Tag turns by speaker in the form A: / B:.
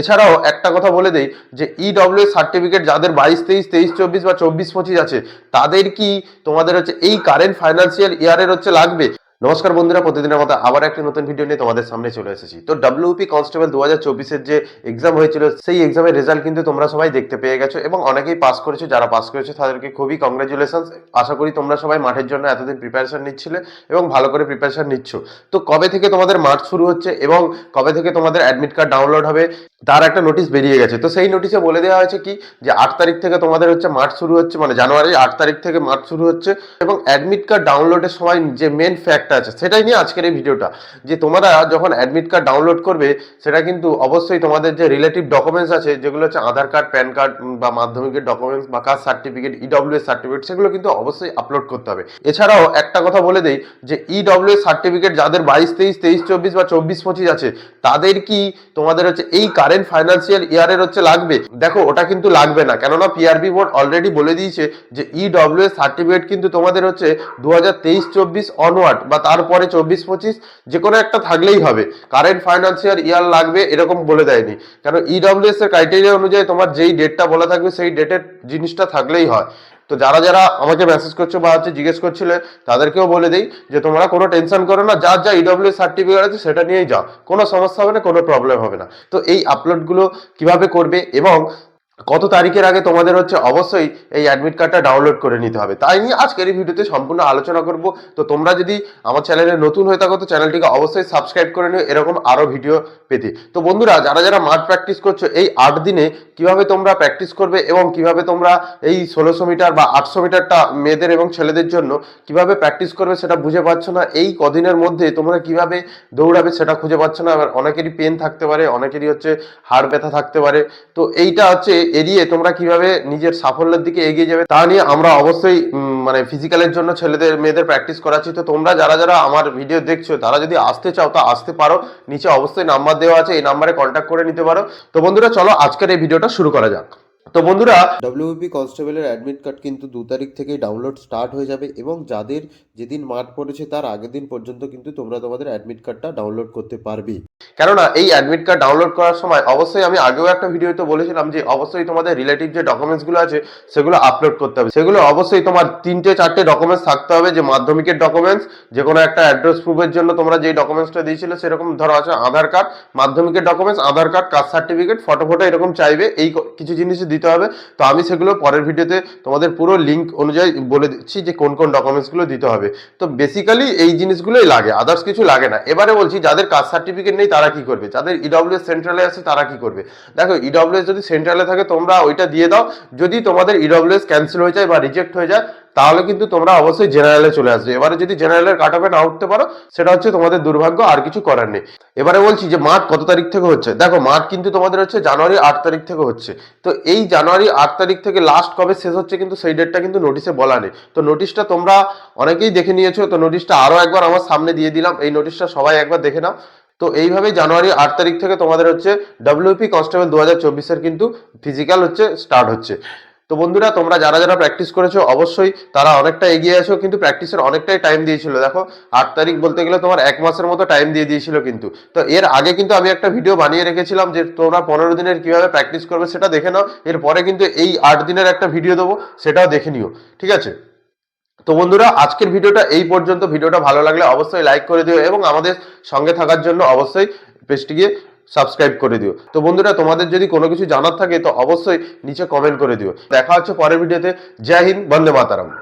A: এছাড়াও একটা কথা বলে দেই যে ইডব্লিউ সার্টিফিকেট যাদের বাইশ, তেইশ তেইশ, চব্বিশ বা চব্বিশ, পঁচিশ আছে, তাদের কি তোমাদের হচ্ছে এই কারেন্ট ফাইন্যান্সিয়াল ইয়ারের হচ্ছে লাগবে? নমস্কার বন্ধুরা, প্রতিদিনের মতো আবার একটি নতুন ভিডিও নিয়ে তোমাদের সামনে চলে এসেছি। তো ডাব্লিউপি কনস্টেবল দু হাজার চব্বিশের যে এক্সাম হয়েছিল, সেই এক্সামের রেজাল্ট কিন্তু তোমরা সবাই দেখতে পেয়ে গেছো এবং অনেকেই পাস করেছ। যারা পাস করেছ, তাদেরকে খুবই কংগ্রেচুলেশন আশা করি তোমরা সবাই মাঠের জন্য এতদিন প্রিপারেশন নিচ্ছিলে এবং ভালো করে প্রিপারেশন নিচ্ছ। তো কবে থেকে তোমাদের মাঠ শুরু হচ্ছে এবং কবে থেকে তোমাদের অ্যাডমিট কার্ড ডাউনলোড হবে, তার একটা নোটিশ বেরিয়ে গেছে। তো সেই নোটিশে বলে দেওয়া হয়েছে কি, যে আট তারিখ থেকে তোমাদের হচ্ছে মাঠ শুরু হচ্ছে মানে জানুয়ারি আট তারিখ থেকে মাঠ শুরু হচ্ছে এবং অ্যাডমিট কার্ড ডাউনলোডের সময় যে মেন ফ্যাক্টটা আছে, সেটাই নিয়ে আজকের এই ভিডিওটা। যে তোমরা যখন অ্যাডমিট কার্ড ডাউনলোড করবে, সেটা কিন্তু অবশ্যই তোমাদের যে রিলেটিভ ডকুমেন্টস আছে, যেগুলো হচ্ছে আধার কার্ড প্যান কার্ড বা মাধ্যমিকের ডকুমেন্টস বা কাস্ট সার্টিফিকেট ইডব্লিউ সার্টিফিকেট সেগুলো কিন্তু অবশ্যই আপলোড করতে হবে। এছাড়াও একটা কথা বলে দেই, যে ইডব্লিউ সার্টিফিকেট যাদের বাইশ, তেইশ তেইশ, চব্বিশ বা চব্বিশ, পঁচিশ আছে, তাদের কি তোমাদের হচ্ছে এই কারেন্ট ফাইন্যান্সিয়াল ইয়ারের হচ্ছে লাগবে? দেখো, ওটা কিন্তু লাগবে না। কেননা পিআরবি বোর্ড অলরেডি বলে দিয়েছে যে ইডব্লিউ সার্টিফিকেট কিন্তু তোমাদের হচ্ছে দু হাজার তেইশ, চব্বিশ অনওয়ার্ড বা তারপরে চব্বিশ পঁচিশ যে কোনো একটা থাকলেই হবে। কারেন্ট ফাইন্যান্সিয়াল ইয়ার লাগবে এরকম বলে দেয়নি। কারণ ইডব্লিউএস এর ক্রাইটেরিয়া অনুযায়ী তোমার যেই ডেটটা বলা থাকবে সেই ডেটের জিনিসটা থাকলেই হয়। তো যারা যারা আমাকে মেসেজ করছ বা হচ্ছে জিজ্ঞেস করছিলে, তাদেরকেও বলে দিই যে তোমরা কোনো টেনশন করো না যার যা ইডব্লিউ সার্টিফিকেট আছে সেটা নিয়েই যাও। কোনো সমস্যা হবে না, কোনো প্রবলেম হবে না। তো এই আপলোডগুলো কীভাবে করবে এবং কত তারিখের আগে তোমাদের হচ্ছে অবশ্যই এই অ্যাডমিট কার্ডটা ডাউনলোড করে নিতে হবে। তাই নিয়ে আজকের এই ভিডিওতে সম্পূর্ণ আলোচনা করব। তো তোমরা যদি আমার চ্যানেলে নতুন হয়ে থাকো, তো চ্যানেলটিকে অবশ্যই সাবস্ক্রাইব করে নিও। এরকম আরও ভিডিও পেতে। তো বন্ধুরা, যারা যারা মাঠ প্র্যাকটিস করছ, এই আট দিনে কীভাবে তোমরা প্র্যাকটিস করবে এবং কীভাবে তোমরা এই ষোলোশো মিটার বা আটশো মিটারটা মেয়েদের এবং ছেলেদের জন্য কীভাবে প্র্যাকটিস করবে সেটা বুঝে পাচ্ছ না, এই কদিনের মধ্যে তোমরা কীভাবে দৌড়াবে সেটা খুঁজে পাচ্ছ না। আবার অনেকেরই পেন থাকতে পারে, অনেকেরই হচ্ছে হাড় ব্যথা থাকতে পারে। তো এইটা হচ্ছে এড়িয়ে তোমরা কীভাবে নিজের সাফল্যের দিকে এগিয়ে যাবে তা নিয়ে আমরা অবশ্যই মানে ফিজিক্যালের জন্য ছেলেদের, মেয়েদের প্র্যাকটিস করাচ্ছি। তো তোমরা যারা যারা আমার ভিডিও দেখছ, তারা যদি আসতে চাও, তা আসতে পারো। নিচে অবশ্যই নাম্বার দেওয়া আছে, এই নাম্বারে কন্ট্যাক্ট করে নিতে পারো। তো বন্ধুরা, চলো আজকের এই ভিডিওটা শুরু করা যাক। তো বন্ধুরা
B: ডব্লিউপি কনস্টেবলের অ্যাডমিট কার্ড কিন্তু দু তারিখ থেকেই ডাউনলোড স্টার্ট হয়ে যাবে এবং যাদের যেদিন মাঠ পড়েছে তার আগের দিন পর্যন্ত কিন্তু তোমরা তোমাদের অ্যাডমিট কার্ডটা ডাউনলোড করতে পারবে।
A: কেননা এই অ্যাডমিট কার্ড ডাউনলোড করার সময় অবশ্যই আমি আগেও একটা ভিডিওতে বলেছিলাম যে অবশ্যই তোমাদের রিলেটিভ যে ডকুমেন্টসগুলো আছে সেগুলো আপলোড করতে হবে। সেগুলো অবশ্যই তোমার তিনটে চারটে ডকুমেন্টস থাকতে হবে যে মাধ্যমিকের ডকুমেন্টস যে কোনো একটা অ্যাড্রেস প্রুফের জন্য তোমরা যেই ডকুমেন্টসটা দিয়েছিলে সেরকম ধরো আছে আধার কার্ড মাধ্যমিকের documents Aadhaar card caste certificate photo photo এরকম চাইবে এই কিছু জিনিস দিতে হবে। তো আমি সেগুলো পরের ভিডিওতে তোমাদের পুরো লিঙ্ক অনুযায়ী বলে দিচ্ছি যে কোন কোন ডকুমেন্টসগুলো দিতে হবে। তো বেসিক্যালি এই জিনিসগুলোই লাগে আদার্স কিছু লাগে না। এবারে বলছি, যাদের কাস্ট সার্টিফিকেট নেই, তারা কি করবে? যাদের ইডব্লিউএস সেন্ট্রালে আছে, তারা কি করবে? দেখো ইডব্লিউএস যদি সেন্ট্রালে থাকে, তোমরা ওইটা দিয়ে দাও। যদি তোমাদের ইডব্লিউএস ক্যান্সেল হয়ে যায় বা রিজেক্ট হয়ে যায় তাহলে কিন্তু তোমরা অবশ্যই জেনারেলে চলে আসবে। এবারে যদি জেনারেলের কাট অফে না উঠতে পারো, সেটা হচ্ছে তোমাদের দুর্ভাগ্য, আর কিছু করার নেই। এবারে বলছি যে মাঠ কত তারিখ থেকে হচ্ছে? দেখো মাঠ কিন্তু তোমাদের হচ্ছে জানুয়ারি আট তারিখ থেকে হচ্ছে। তো এই জানুয়ারি আট তারিখ থেকে লাস্ট কবে শেষ হচ্ছে কিন্তু সেই ডেটটা কিন্তু নোটিশে বলা নেই। তো নোটিশটা তোমরা অনেকেই দেখে নিয়েছো, তো নোটিশটা আরও একবার আমার সামনে দিয়ে দিলাম। এই নোটিশটা সবাই একবার দেখে নাও। তো এইভাবেই জানুয়ারি আট তারিখ থেকে তোমাদের হচ্ছে ডাব্লিউপি কনস্টেবল দু হাজার কিন্তু ফিজিক্যাল হচ্ছে স্টার্ট হচ্ছে। তো বন্ধুরা, তোমরা যারা যারা প্র্যাকটিস করেছ, অবশ্যই তারা অনেকটা এগিয়ে আছো কিন্তু প্র্যাকটিসের অনেকটাই টাইম দিয়েছিল। দেখো, আট তারিখ বলতে গেলে তোমার এক মাসের মতো টাইম দিয়ে দিয়েছিল কিন্তু। তো এর আগে কিন্তু আমি একটা ভিডিও বানিয়ে রেখেছিলাম যে তোমরা পনেরো দিনের কীভাবে প্র্যাকটিস করবে সেটা দেখে নাও। এরপরে কিন্তু এই আট দিনের একটা ভিডিও দেবো, সেটাও দেখে নিও। ঠিক আছে? তো বন্ধুরা, আজকের ভিডিওটা এই পর্যন্ত। ভিডিওটা ভালো লাগলে অবশ্যই লাইক করে দিও এবং আমাদের সঙ্গে থাকার জন্য অবশ্যই পেজটিকে সাবস্ক্রাইব করে দিও। তো বন্ধুরা, তোমাদের যদি কোনো কিছু জানার থাকে, তো অবশ্যই নিচে কমেন্ট করে দিও। দেখা হচ্ছে পরের ভিডিওতে। জয় হিন্দ, বন্দে মাতারাম।